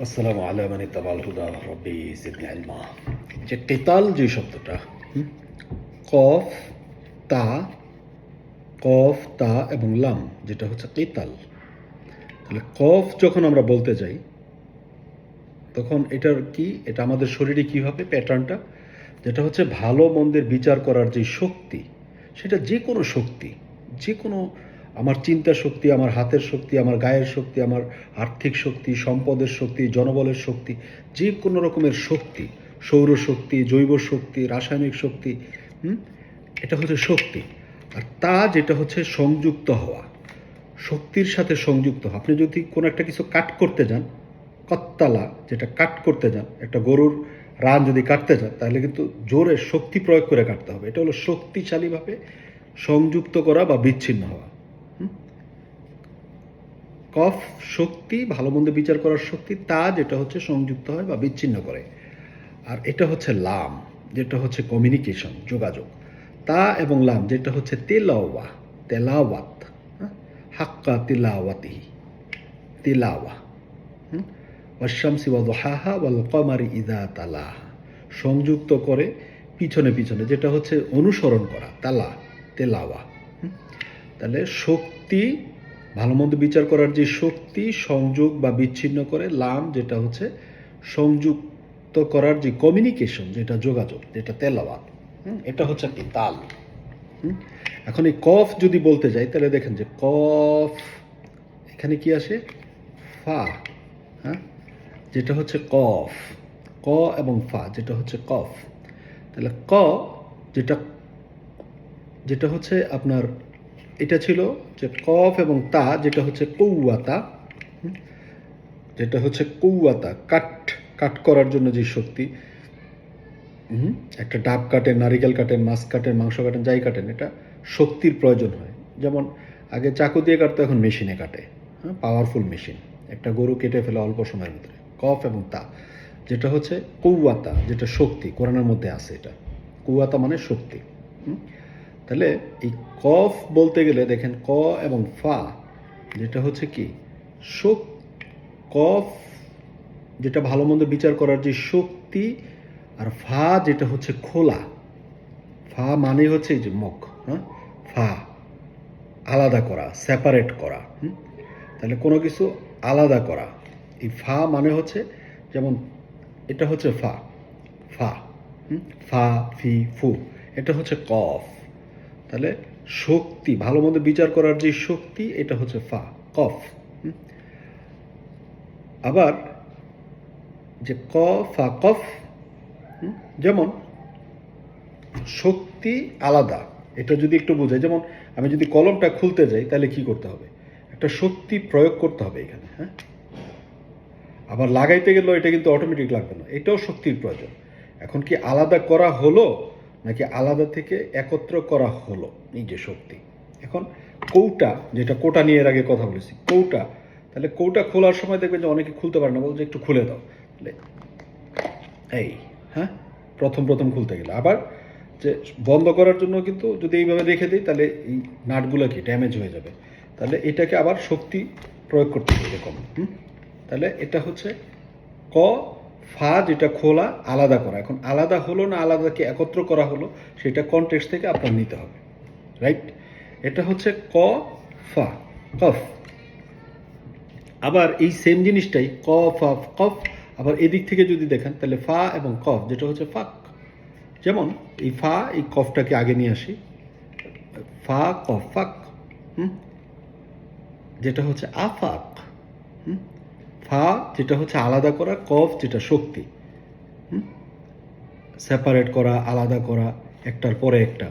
আসসালামু আলা মানে তাবাল হুদা রব্বি জিদনি ইলমা যে কেতাল যে শব্দটা কফ, তা কফ, তা এবং লাম, যেটা হচ্ছে কেতাল তাহলে কফ যখন আমরা বলতে যাই, তখন এটার কি, এটা আমাদের শরীরে কীভাবে প্যাটার্নটা? যেটা হচ্ছে ভালো মন্দের বিচার করার যে শক্তি, সেটা যে কোনো শক্তি, যে কোনো আমার চিন্তা শক্তি, আমার হাতের শক্তি, আমার গায়ের শক্তি, আমার আর্থিক শক্তি, সম্পদের শক্তি, জনবলের শক্তি, যে কোনো রকমের শক্তি, সৌরশক্তি জৈব শক্তি রাসায়নিক শক্তি এটা হচ্ছে শক্তি। আর তা যেটা হচ্ছে সংযুক্ত হওয়া। শক্তির সাথে সংযুক্ত হওয়া। আপনি যদি কোনো একটা কিছু কাট করতে যান, কত্তালা যেটা কাট করতে যান, একটা গরুর রান যদি কাটতে যান, তাহলে কিন্তু জোরে শক্তি প্রয়োগ করে কাটতে হবে। এটা হলো শক্তিশালীভাবে সংযুক্ত করা বা বিচ্ছিন্ন হওয়া? কফ শক্তি, ভালো মন্দ বিচার করার শক্তি, তা যেটা হচ্ছে সংযুক্ত হয় বা বিচ্ছিন্ন করে আর এটা হচ্ছে লাম, যেটা হচ্ছে কমিউনিকেশন যোগাযোগ তা এবং লাম, যেটা হচ্ছে তেলাওয়া তেলাওয়াত হ্যাঁ? হাক্কা তিলাওয়াতি তিলাওয়া? ওয়াশামসি ওয়া দুহাহা ওয়াল কমারি ইদা তালাহা সংযুক্ত করে পিছনে পিছনে, যেটা হচ্ছে অনুসরণ করা, তালা তেলাওয়া? তাহলে শক্তি ভালো মন্দ বিচার করার যে শক্তি, সংযোগ বা বিচ্ছিন্ন করে লাম, যেটা হচ্ছে সংযুক্ত করার যে কমিউনিকেশন যেটা যোগাযোগ, যেটা তেলাওয়াত? এটা হচ্ছে কি, তাল এখন এই কফ যদি বলতে যাই, তাহলে দেখেন যে কফ, এখানে কি আসে ফা হ্যাঁ যেটা হচ্ছে কফ, ক এবং ফা, যেটা হচ্ছে কফ তাহলে ক, যেটা যেটা হচ্ছে আপনার এটা ছিল যে কফ এবং তা, যেটা হচ্ছে কৌয়াতা? যেটা হচ্ছে কৌয়াতা, কাট কাট করার জন্য যে শক্তি একটা ডাব কাটেন, নারিকেল কাটেন, মাছ কাটেন, মাংস কাটেন, যাই কাটেন, এটা শক্তির প্রয়োজন হয়। যেমন আগে চাকু দিয়ে কাটতো, এখন মেশিনে কাটে হ্যাঁ? পাওয়ারফুল মেশিন, একটা গরু কেটে ফেলে অল্প সময়ের ভিতরে। কফ এবং তা, যেটা হচ্ছে কৌয়াতা, যেটা শক্তি, কোরআনের মধ্যে আছে এটা। কৌয়াতা মানে শক্তি? তাহলে এই কফ বলতে গেলে দেখেন ক এবং ফা, যেটা হচ্ছে কি? শোক, কফ, যেটা ভালো মন্দ বিচার করার যে শক্তি, আর ফা যেটা হচ্ছে খোলা। ফা মানে হচ্ছে এই যে মুখ হ্যাঁ? ফা, আলাদা করা সেপারেট করা? তাহলে কোনো কিছু আলাদা করা। এই ফা মানে হচ্ছে যেমন এটা হচ্ছে ফা ফা ফা, ফি, ফু, এটা হচ্ছে কফ। তাহলে শক্তি, ভালো মন্দ বিচার করার যে শক্তি, এটা হচ্ছে ফা, কফ। আবার যে ক, ফা, কফ যেমন শক্তি আলাদা, এটা যদি একটু বোঝাই, যেমন আমি যদি কলমটা খুলতে যাই, তাহলে কি করতে হবে? একটা শক্তি প্রয়োগ করতে হবে এখানে হ্যাঁ? আবার লাগাইতে গেলেও এটা কিন্তু অটোমেটিক লাগবে না, এটাও শক্তির প্রয়োজন। এখন কি আলাদা করা হলো? নাকি আলাদা থেকে একত্র করা হলো এই যে শক্তি? এখন কৌটা, যেটা কোটা নিয়ে এর আগে কথা বলেছি, কৌটা, তাহলে কৌটা খোলার সময় দেখবেন যে অনেকে খুলতে পারে না, বলছে একটু খুলে দাও। এই হ্যাঁ? প্রথম প্রথম খুলতে গেলে। আবার যে বন্ধ করার জন্য কিন্তু যদি এইভাবে রেখে দিই, তাহলে এই নাটগুলো কি ড্যামেজ হয়ে যাবে। তাহলে এটাকে আবার শক্তি প্রয়োগ করতে হবে এরকম, হুম? তাহলে এটা হচ্ছে ক ফা যেটা খোলা, আলাদা করা। এখন আলাদা হলো না আলাদাকে একত্র করা হলো, সেটা কনটেক্সট থেকে আপনার নিতে হবে রাইট এটা হচ্ছে ক, ফা, কফ। আবার এই সেম জিনিসটাই, ক, ফা, কফ। আবার এদিক থেকে যদি দেখেন, তাহলে ফা এবং কফ, যেটা হচ্ছে ফাক। যেমন এই ফা, এই কফটাকে আগে নিয়ে আসি। ফা, কফ, ফাক, হুম? যেটা হচ্ছে আফাক হুম? ফা যেটা হচ্ছে আলাদা করা, কফ যেটা শক্তি। সেপারেট করা, আলাদা করা, একটার পরে একটা?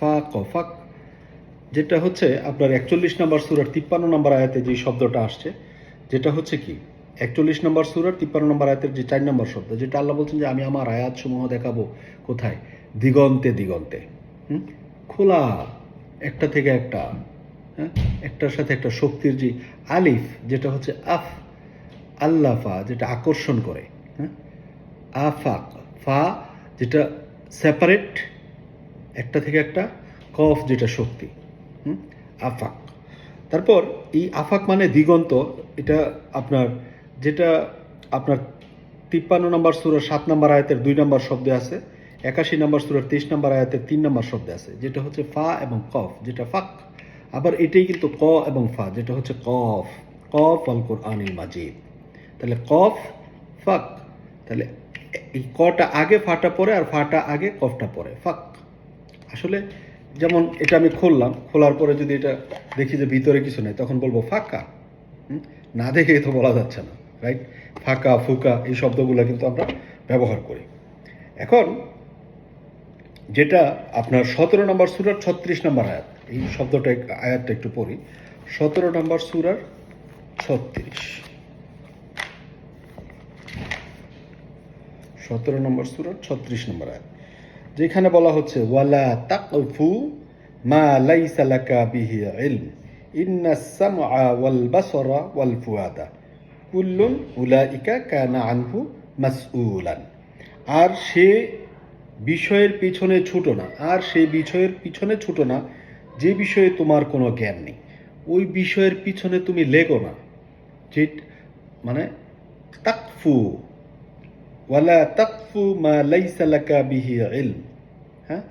ফা কফাক যেটা হচ্ছে আপনার একচল্লিশ নম্বর সুরার তিপ্পান্ন নম্বর আয়াতে যে শব্দটা আসছে, যেটা হচ্ছে কি? একচল্লিশ নম্বর সুরার তিপ্পান্ন নম্বর আয়াতের যে চার নম্বর শব্দ, যেটা আল্লাহ বলছেন যে আমি আমার আয়াত সমূহ দেখাবো কোথায়? দিগন্তে দিগন্তে? খোলা, একটা থেকে একটা। হ্যাঁ? একটার সাথে একটা শক্তির যে আলিফ, যেটা হচ্ছে আফ আল্লাফা যেটা আকর্ষণ করে হ্যাঁ? আফাক, ফা যেটা সেপারেট একটা থেকে একটা, কফ যেটা শক্তি? আফাক। তারপর এই আফাক মানে দিগন্ত, এটা আপনার যেটা আপনার তিপ্পান্ন নম্বর সুরের সাত নম্বর আয়াতের দুই নম্বর শব্দে আছে, একাশি নম্বর সুরের তেইশ নম্বর আয়াতের তিন নম্বর শব্দে আছে, যেটা হচ্ছে ফা এবং কফ, যেটা ফাক। আবার এটাই কিন্তু ক এবং ফা, যেটা হচ্ছে কফ কফ আল কোরআনিল মাজিদ। তাহলে কফ, ফাক। তাহলে এই কটা আগে ফাটা পরে আর ফাটা আগে কফটা পরে ফাক। আসলে যেমন এটা আমি খুললাম, খোলার পরে যদি এটা দেখি যে ভিতরে কিছু নেই, তখন বলব ফাঁকা। না দেখে তো বলা যাচ্ছে না রাইট ফাঁকা, ফুকা, এই শব্দগুলো কিন্তু আমরা ব্যবহার করি। এখন যেটা আপনার সতেরো নম্বর সুরার ছত্রিশ নম্বর আয়াত, এই শব্দটা আয়াতটা একটু পড়ি। সতেরো নম্বর সুরার ছত্রিশ। সতেরো নম্বর সুরার ছত্রিশ নম্বর আয়াত, যেখানে বলা হচ্ছে, ওয়ালা তাকফু মা লাইসা লাকা বিহি ইলম, ইন্না সামআ ওয়াল বাসরা ওয়াল ফুয়াদা, কুল্লুন উলাইকা কানা আনহু মাসউলান। আর সে বিষয়ের পিছনে ছুটো না, আর সেই বিষয়ের পিছনে ছুটো না, যে বিষয়ে তোমার কোনো জ্ঞান নেই। ওই বিষয়ের পিছনে তুমি লেগো না। যে মানে তাকফু ওয়ালা তাকফু মা লাইসা লাকা বিহি ইলম। হ্যাঁ?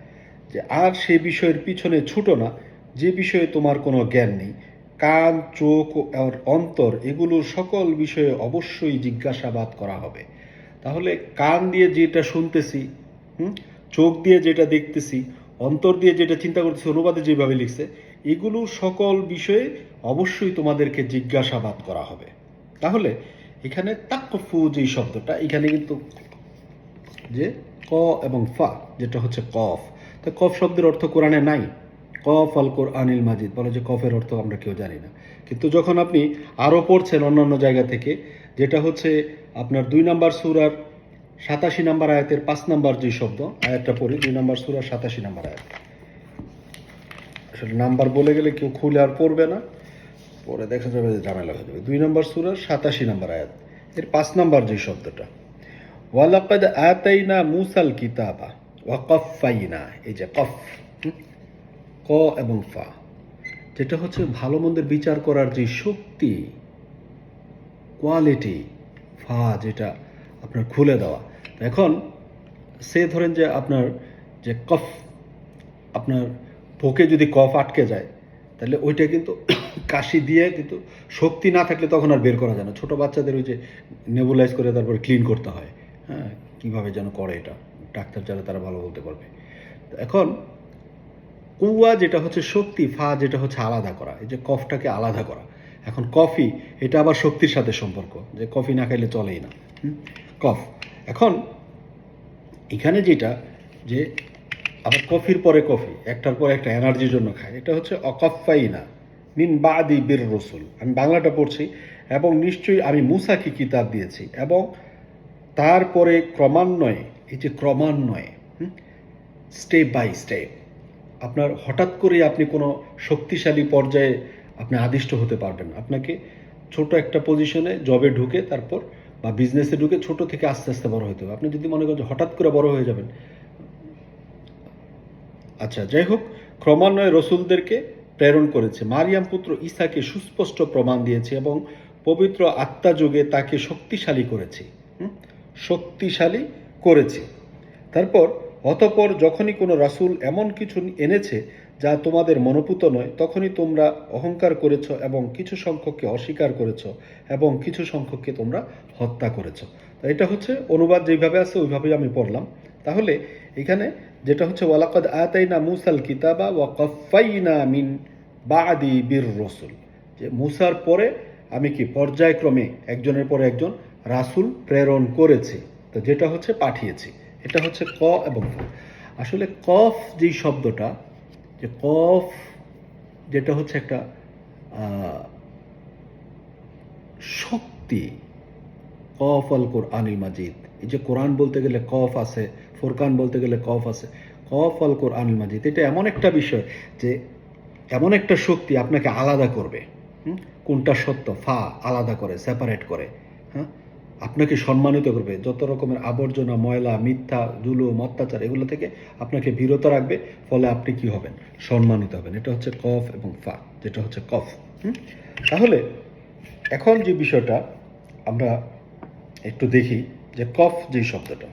যে আর সে বিষয়ের পিছনে ছুটো না, যে বিষয়ে তোমার কোনো জ্ঞান নেই। কান, চোখ আর অন্তর, এগুলোর সকল বিষয়ে অবশ্যই জিজ্ঞাসাবাদ করা হবে। তাহলে কান দিয়ে যেটা শুনতেছি, হুম? চোখ দিয়ে যেটা দেখতেছি, অন্তর দিয়ে যেটা চিন্তা করতেছি, অনুবাদে যেভাবে লিখছে এগুলো সকল বিষয়ে অবশ্যই তোমাদেরকে জিজ্ঞাসাবাদ করা হবে। তাহলে এখানে তাকফু যে শব্দটা, এখানে কিন্তু যে ক এবং ফা, যেটা হচ্ছে কফ। তো কফ শব্দের অর্থ কোরআনে নাই। কফ আল কোরআনিল মাজিদ, বলে যে কফের অর্থ আমরা কেউ জানি না। কিন্তু যখন আপনি আরও পড়ছেন অন্যান্য জায়গা থেকে, যেটা হচ্ছে আপনার দুই নাম্বার সুরার সাতাশি নাম্বার আয়াতের পাঁচ নাম্বার যে শব্দ, আয়াতটা পড়ি, দুই নাম্বার সুরার সাতাশি নাম্বার আয়াত। আসলে নাম্বার বলে গেলে কেউ খুলে আর পড়বে না। পরে দেখা যাবে ঝামেলা হয়ে যাবে দুই নম্বর সুরার সাতাশি নম্বর আয়াত। এর পাঁচ নম্বর যে শব্দটা। ওয়ালাকাদ আতাইনা মুসাল কিতাবা ওয়াকফাইনা এই যে কফ ক এবং ফা। যেটা হচ্ছে ভালো মন্দের বিচার করার যে শক্তি, কোয়ালিটি, ফা যেটা আপনার খুলে দেওয়া। এখন সে ধরেন যে আপনার যে কফ, আপনার পোকে যদি কফ আটকে যায়, তাহলে ওইটা কিন্তু কাশি দিয়ে কিন্তু শক্তি না থাকলে তখন আর বের করা যায় না। ছোটো বাচ্চাদের ওই যে নেবুলাইজ করে তারপরে ক্লিন করতে হয়। হ্যাঁ কীভাবে যেন করে এটা। ডাক্তার যারা তারা ভালো বলতে পারবে। এখন কুয়া যেটা হচ্ছে শক্তি, ফা যেটা হচ্ছে আলাদা করা। এই যে কফটাকে আলাদা করা। এখন কফি, এটা আবার শক্তির সাথে সম্পর্ক। যে কফি না খাইলে চলেই না? কফ। এখন এখানে যেটা, যে আবার কফির পরে কফি, একটার পর একটা এনার্জির জন্য খায়। এটা হচ্ছে অকফাইনা। মিন বাদি বীর রসুল। আমি বাংলাটা পড়ছি এবং নিশ্চয়ই আমি মুসাকে কিতাব দিয়েছি এবং তারপরে ক্রমান্বয়ে, এই যে ক্রমান্বয়ে স্টেপ বাই স্টেপ, আপনার হঠাৎ করে আপনি কোনো শক্তিশালী পর্যায়ে আপনি আদিষ্ট হতে পারবেন আপনাকে ছোট একটা পজিশনে জবে ঢুকে তারপর বা বিজনেসে ঢুকে ছোট থেকে আস্তে আস্তে বড় হতে হবে। আপনি যদি মনে করেন হঠাৎ করে বড় হয়ে যাবেন আচ্ছা যাই হোক, ক্রমান্বয়ে রসুলদেরকে প্রেরণ করেছে। মারিয়াম পুত্র ঈসাকে সুস্পষ্ট প্রমাণ দিয়েছে এবং পবিত্র আত্মা যুগে তাকে শক্তিশালী করেছে। শক্তিশালী করেছে। তারপর, অতপর যখনই কোনো রাসূল এমন কিছু এনেছে যা তোমাদের মনোপুত নয়, তখনই তোমরা অহংকার করেছ এবং কিছু সংখ্যককে অস্বীকার করেছ এবং কিছু সংখ্যককে তোমরা হত্যা করেছ। এটা হচ্ছে অনুবাদ যেভাবে আছে, ওইভাবেই আমি পড়লাম। তাহলে এখানে যেটা হচ্ছে, ওয়ালাকাদ আতাইনা মুসাল কিতাবা ওয়া কফাইনা মিন বাদি বীর রসুল যে মুসার পরে আমি কি পর্যায়ক্রমে একজনের পরে একজন রাসুল প্রেরণ করেছি, তো যেটা হচ্ছে পাঠিয়েছি। এটা হচ্ছে ক এবং ফ। আসলে কফ যেই শব্দটা, যে কফ যেটা হচ্ছে একটা শক্তি, কফ আল কোরআনিল মাজিদ। এই যে কোরআন বলতে গেলে কফ আছে ফোরকান বলতে গেলে কফ আছে। কফ আল কোরআনিল মাজিদ, এটা এমন একটা বিষয় যে এমন একটা শক্তি আপনাকে আলাদা করবে? কোনটা সত্য? ফা, আলাদা করে সেপারেট করে। হ্যাঁ? আপনাকে সম্মানিত করবে। যত রকমের আবর্জনা, ময়লা, মিথ্যা, জুলুম, অত্যাচার, এগুলো থেকে আপনাকে বিরত রাখবে, ফলে আপনি কি হবেন? সম্মানিত হবেন। এটা হচ্ছে কফ এবং ফা, যেটা হচ্ছে কফ? তাহলে এখন যে বিষয়টা আমরা একটু দেখি যে কফ যেই শব্দটা?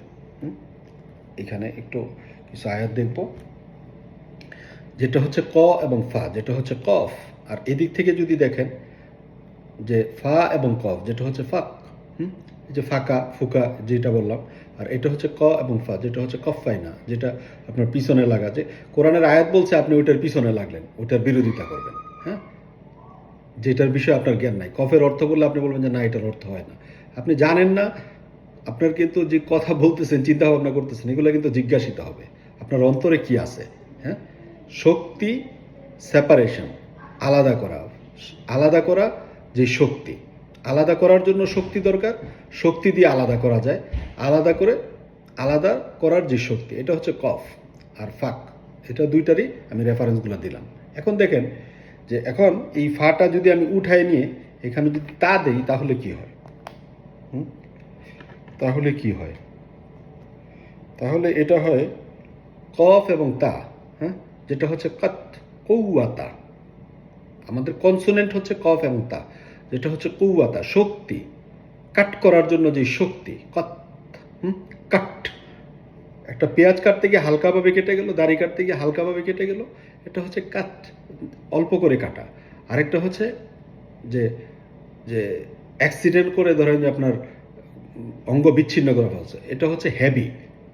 এখানে একটু কিছু আয়াত দেখব। যেটা হচ্ছে ক এবং ফা, যেটা হচ্ছে কফ। আর এদিক থেকে যদি দেখেন যে ফা এবং কফ, যেটা হচ্ছে ফাক, হুম? যে ফাঁকা, ফুকা, যেটা বললাম। আর এটা হচ্ছে ক এবং ফা, যেটা হচ্ছে কফাইনা যেটা আপনার পিছনে লাগা যে কোরআনের আয়াত বলছে আপনি ওইটার পিছনে লাগলেন, ওইটার বিরোধিতা করবেন হ্যাঁ? যেটার বিষয়ে আপনার জ্ঞান নাই। কফের অর্থ বললে আপনি বলবেন যে না, এটার অর্থ হয় না। আপনি জানেন না আপনার কিন্তু যে কথা বলতেছেন চিন্তা ভাবনা করতেছেন, এগুলো কিন্তু জিজ্ঞাসিত হবে। আপনার অন্তরে কি আছে? হ্যাঁ? শক্তি সেপারেশন আলাদা করা আলাদা করা যে শক্তি। আলাদা করার জন্য শক্তি দরকার, শক্তি দিয়ে আলাদা করা যায়। আলাদা করে, আলাদা করার যে শক্তি, এটা হচ্ছে কফ আর ফাক। এটা দুইটারই আমি রেফারেন্সগুলো দিলাম। এখন দেখেন যে এখন এই ফাটা যদি আমি উঠায় নিয়ে, এখানে যদি তা দেই, তাহলে কি হয়? হুম? তাহলে কি হয়? তাহলে এটা হয় কফ এবং তা হ্যাঁ? যেটা হচ্ছে কত, কৌয়াতা। আমাদের কনসোনেন্ট হচ্ছে কফ এবং তা, যেটা হচ্ছে কৌয়াতা, শক্তি। কাট করার জন্য যে শক্তি, কত, হুম? কাট একটা পেঁয়াজ কাটতে গিয়ে হালকাভাবে কেটে গেল, দাড়ি কাটতে গিয়ে হালকাভাবে কেটে গেল, এটা হচ্ছে কাট অল্প করে কাটা। আরেকটা হচ্ছে যে যে অ্যাক্সিডেন্ট করে ধরেন যে আপনার অঙ্গ বিচ্ছিন্ন করা ফেলছে এটা হচ্ছে হেভি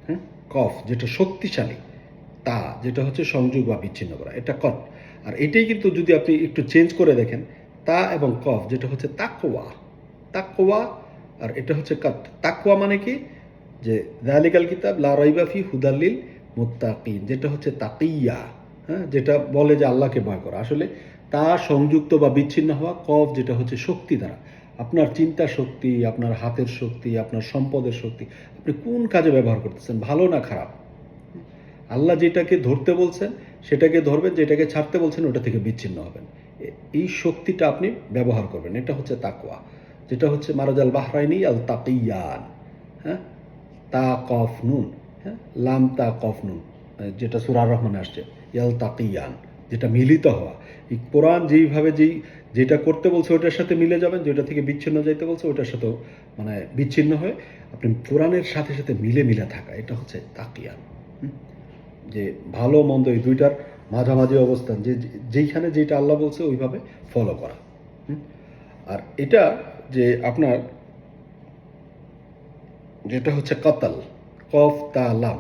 হ্যাঁ? কফ যেটা শক্তিশালী। তা, যেটা হচ্ছে সংযোগ বা বিচ্ছিন্ন করা। এটা কট আর এটাই কিন্তু যদি আপনি একটু চেঞ্জ করে দেখেন, তা এবং কফ যেটা হচ্ছে তাকোয়া তাকোয়া আর এটা হচ্ছে কাত তাকোয়া মানে কি? যে দালিকাল কিতাব, লা রাইবাফি হুদাল্লিল মুত্তাকিন, যেটা হচ্ছে তাকিয়া হ্যাঁ? যেটা বলে যে আল্লাহকে ভয় করা। আসলে তা সংযুক্ত বা বিচ্ছিন্ন হওয়া কফ যেটা হচ্ছে শক্তি দ্বারা। আপনার চিন্তা শক্তি, আপনার হাতের শক্তি, আপনার সম্পদের শক্তি, আপনি কোন কাজে ব্যবহার করতেছেন, ভালো না খারাপ? আল্লাহ যেটাকে ধরতে বলছেন, সেটাকে ধরবেন, যেটাকে ছাড়তে বলছেন, ওটা থেকে বিচ্ছিন্ন হবেন। এই শক্তিটা আপনি ব্যবহার করবেন, এটা হচ্ছে তাকওয়া। যেটা হচ্ছে মারাজাল বাহরাইনি আল তাকিয়ান হ্যাঁ? তা কফ নুন হ্যাঁ? লাম তা কফ নুন যেটা সুরার রহমানে আসছে, ইয়াল তাকিয়ান, যেটা মিলিত হওয়া। এই কোরআন যেইভাবে যেই যেটা করতে বলছে ওটার সাথে মিলে যাবেন, যেটা থেকে বিচ্ছিন্ন যাইতে বলছে ওটার সাথেও মানে বিচ্ছিন্ন হয়ে আপনি কোরআনের সাথে সাথে মিলে মিলে থাকা, এটা হচ্ছে তাকিয়ান? যে ভালো মন্দ এই দুইটার মাঝামাঝি অবস্থান, যে যেইখানে যেটা আল্লাহ বলছে ওইভাবে ফলো করা? আর এটা যে আপনার যেটা হচ্ছে কাতাল, কফ তা লাম,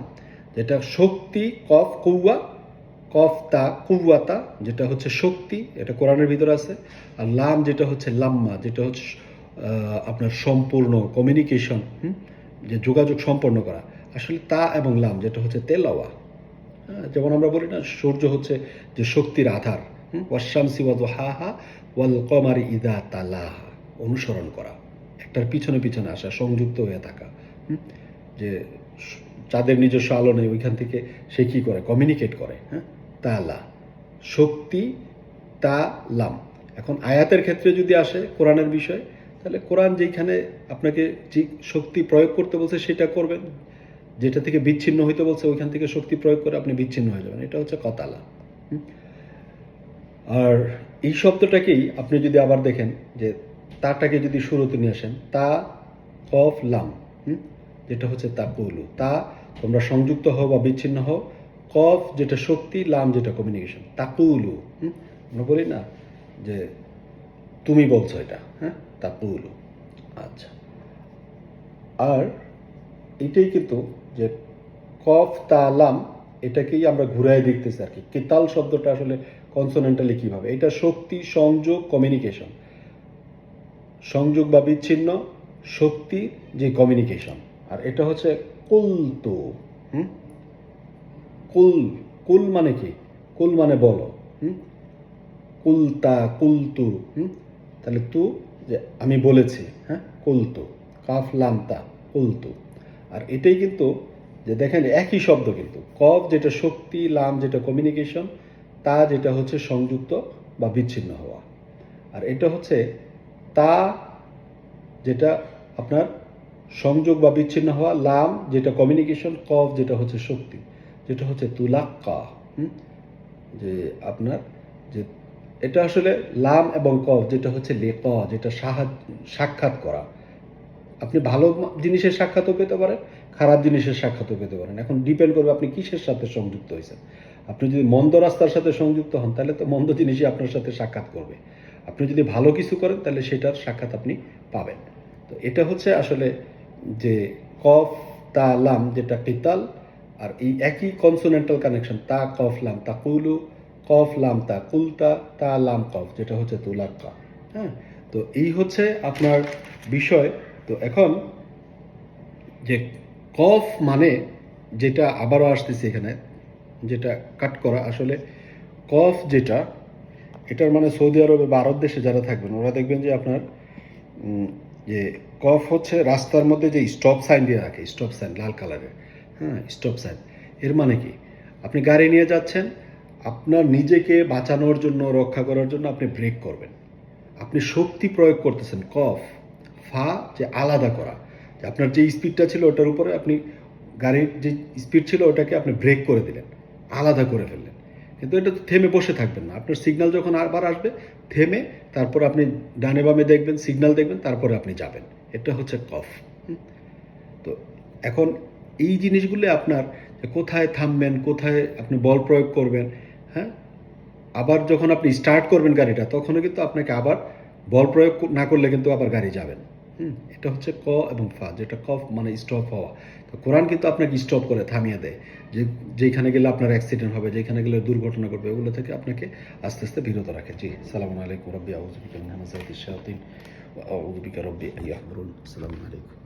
যেটা শক্তি, কফ, কৌয়া কফ তা কুয়াতা যেটা হচ্ছে শক্তি এটা কোরআনের ভিতরে আছে আর লাম যেটা হচ্ছে লাম্মা যেটা হচ্ছে আপনার সম্পূর্ণ কমিউনিকেশন যে যোগাযোগ সম্পন্ন করা। আসলে তা এবং লাম যেটা হচ্ছে তেলাওয়া। হ্যাঁ, যেমন আমরা বলি না সূর্য হচ্ছে যে শক্তির আধার ওয়াশামসি ওয়াদ হা হা ওয়াল কমারি ইদা তালাহা অনুসরণ করা। একটার পিছনে পিছনে আসা সংযুক্ত হয়ে থাকা? যে চাঁদের নিজস্ব আলো নেই ওইখান থেকে সে কি করে? কমিউনিকেট করে হ্যাঁ। তালা, শক্তি, তা, লাম। এখন আয়াতের ক্ষেত্রে যদি আসে কোরআনের বিষয়, তাহলে কোরআন যেইখানে আপনাকে যে শক্তি প্রয়োগ করতে বলছে সেটা করবেন। যেটা থেকে বিচ্ছিন্ন হইতে বলছে ওইখান থেকে শক্তি প্রয়োগ করে আপনি বিচ্ছিন্ন হয়ে যাবেন। এটা হচ্ছে কতালা। আর এই শব্দটাকেই আপনি যদি আবার দেখেন যে তাটাকে যদি শুরুতে নিয়ে আসেন, তা, কফ, লাম? যেটা হচ্ছে তা কৌলু তা, তোমরা সংযুক্ত হও বা বিচ্ছিন্ন হও কফ যেটা শক্তি, লাম যেটা কমিউনিকেশন তাকুলু? আমরা বলি না? যে তুমি বলছো এটা হ্যাঁ? তাকুলু। আচ্ছা। আর এটাই কিন্তু যে কফ তালাম এটাকেই আমরা ঘুরাই দেখতেছি আর কি। কেতাল শব্দটা আসলে কনসোনেন্টালি কীভাবে? এটা শক্তি, সংযোগ কমিউনিকেশন সংযোগ বা বিচ্ছিন্ন, শক্তি, যে কমিউনিকেশন আর এটা হচ্ছে কুলতু, হুম? কুল কুল মানে কি? কুল মানে বলো, হুম? কুলতা, কুলতু তাহলে তু যে আমি বলেছি হ্যাঁ? কুলতু, কাফ, লামতা, কুলতু। আর এটাই কিন্তু যে দেখেন, একই শব্দ কিন্তু। কফ যেটা শক্তি, লাম যেটা কমিউনিকেশন তা যেটা হচ্ছে সংযুক্ত বা বিচ্ছিন্ন হওয়া। আর এটা হচ্ছে তা যেটা আপনার সংযোগ বা বিচ্ছিন্ন হওয়া, লাম যেটা কমিউনিকেশন কফ যেটা হচ্ছে শক্তি। যেটা হচ্ছে তুলাক্কা? যে আপনার যে, এটা আসলে লাম এবং কফ, যেটা হচ্ছে লেক যেটা সাহায্য, সাক্ষাৎ করা। আপনি ভালো জিনিসের সাক্ষাৎও পেতে পারেন, খারাপ জিনিসের সাক্ষাৎও পেতে পারেন। এখন ডিপেন্ড করবে আপনি কিসের সাথে সংযুক্ত হয়েছেন। আপনি যদি মন্দ রাস্তার সাথে সংযুক্ত হন, তাহলে তো মন্দ জিনিসই আপনার সাথে সাক্ষাৎ করবে। আপনি যদি ভালো কিছু করেন, তাহলে সেটার সাক্ষাৎ আপনি পাবেন। তো এটা হচ্ছে আসলে যে কফ, তা, লাম, যেটা কিতাল আর এই একই কনসোনেন্টাল কানেকশন তা, কফ, লাম, তা, কুলু, কফ, লাম, তা, কুলতা, তা, লাম, কফ, যেটা হচ্ছে তুলাক্কা হ্যাঁ? তো এই হচ্ছে আপনার বিষয়। তো এখন যে কফ মানে যেটা আবারও আসতেছে এখানে, যেটা কাট করা, আসলে কফ যেটা, এটার মানে সৌদি আরবে বা আরব দেশে যারা থাকবেন, ওরা দেখবেন যে আপনার যে কফ হচ্ছে রাস্তার মধ্যে যে স্টপ সাইন দিয়ে রাখে স্টপ সাইন লাল কালারের হ্যাঁ স্টপ সাইন এর মানে কি? আপনি গাড়ি নিয়ে যাচ্ছেন, আপনার নিজেকে বাঁচানোর জন্য, রক্ষা করার জন্য আপনি ব্রেক করবেন। আপনি শক্তি প্রয়োগ করতেছেন, কফ, ফা যে আলাদা করা। যে আপনার যে স্পিডটা ছিল ওটার উপরে আপনি গাড়ির যে স্পিড ছিল ওটাকে আপনি ব্রেক করে দিলেন, আলাদা করে ফেললেন। কিন্তু এটা তো থেমে বসে থাকবেন না। আপনার সিগনাল যখন আবার আসবে, থেমে তারপর আপনি ডানে বামে দেখবেন সিগনাল দেখবেন, তারপরে আপনি যাবেন। এটা হচ্ছে কফ? তো এখন এই জিনিসগুলো আপনার কোথায় থামবেন, কোথায় আপনি বল প্রয়োগ করবেন হ্যাঁ? আবার যখন আপনি স্টার্ট করবেন গাড়িটা, তখনও কিন্তু আপনাকে আবার বল প্রয়োগ না করলে কিন্তু আবার গাড়ি যাবেন। হুম? এটা হচ্ছে ক এবং ফা, যেটা কফ মানে স্টপ হওয়া। তো কোরআন কিন্তু আপনাকে স্টপ করে থামিয়ে দেয়। যে, যেখানে গেলে আপনার অ্যাক্সিডেন্ট হবে, যেখানে গেলে দুর্ঘটনা ঘটবে, ওগুলো থেকে আপনাকে আস্তে আস্তে বিরত রাখে। জি, সালাম আলাইকুম, রব্বি আউজুবিকা বিকা রব্বি আলাইকুম।